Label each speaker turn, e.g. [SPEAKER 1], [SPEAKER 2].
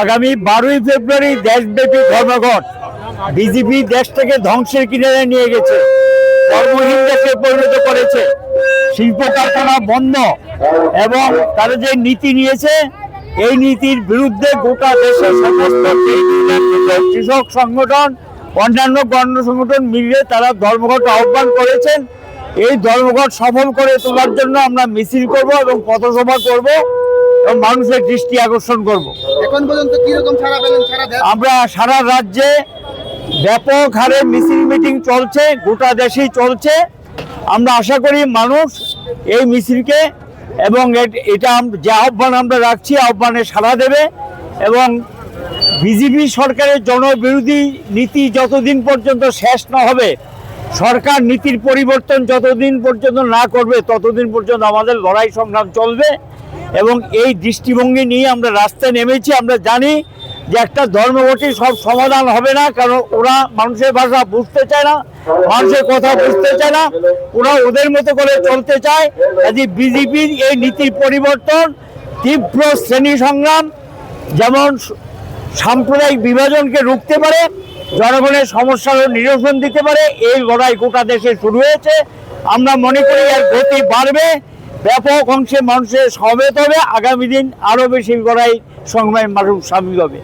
[SPEAKER 1] আগামী বারোই ফেব্রুয়ারি দেশব্যাপী ধর্মঘট। বিজেপি দেশটাকে ধ্বংসের কিনারে নিয়ে গেছে। কর্মহীন দেশে পরিণত করেছে। শিল্প কারখানা বন্ধ এবং তারা যে নীতি নিয়েছে, এই নীতির বিরুদ্ধে গোটা দেশের সমস্ত কৃষক সংগঠন, অন্যান্য গণ সংগঠন মিলিয়ে তারা ধর্মঘট আহ্বান করেছেন। এই ধর্মঘট সফল করে তোলার জন্য আমরা মিছিল করব এবং পথসভা করব। এবং মানুষের দৃষ্টি আকর্ষণ করব।
[SPEAKER 2] এখন পর্যন্ত কি রকম ছাড়া পেলেন সারা দেশ?
[SPEAKER 1] আমরা সারা রাজ্যে ব্যাপক হারে মিছিল মিটিং চলছে গোটা দেশেই চলছে। আমরা আশা করি মানুষ এই মিছিলকে এবং এট- যে আহ্বান আমরা রাখছি আহ্বানে সাড়া দেবে এবং বিজেপি সরকারের জনবিরোধী নীতি যতদিন পর্যন্ত শেষ না হবে সরকার নীতির পরিবর্তন যতদিন পর্যন্ত না করবে ততদিন পর্যন্ত আমাদের লড়াই সংগ্রাম চলবে। এবং এই দৃষ্টিভঙ্গি নিয়ে আমরা রাস্তায় নেমেছি। আমরা জানি যে একটা ধর্মঘটে সব সমাধান হবে না, কারণ ওরা মানুষের ভাষা বুঝতে চায় না, মানুষের কথা বুঝতে চায় না, ওরা ওদের মতো করে চলতে চায়। কাজে বিজেপির এই নীতির পরিবর্তন, তীব্র শ্রেণি সংগ্রাম, যেমন সাম্প্রদায়িক বিভাজনকে রুখতে পারে, জনগণের সমস্যার নিরসন দিতে পারে, এই লড়াই গোটা দেশে শুরু হয়েছে। আমরা মনে করি এর গতি বাড়বে। ব্যাপক অংশে মানুষের সমেত হবে। আগামী দিন আরও বেশি গড়াই সংগ্রামী মানুষ সামিল হবে।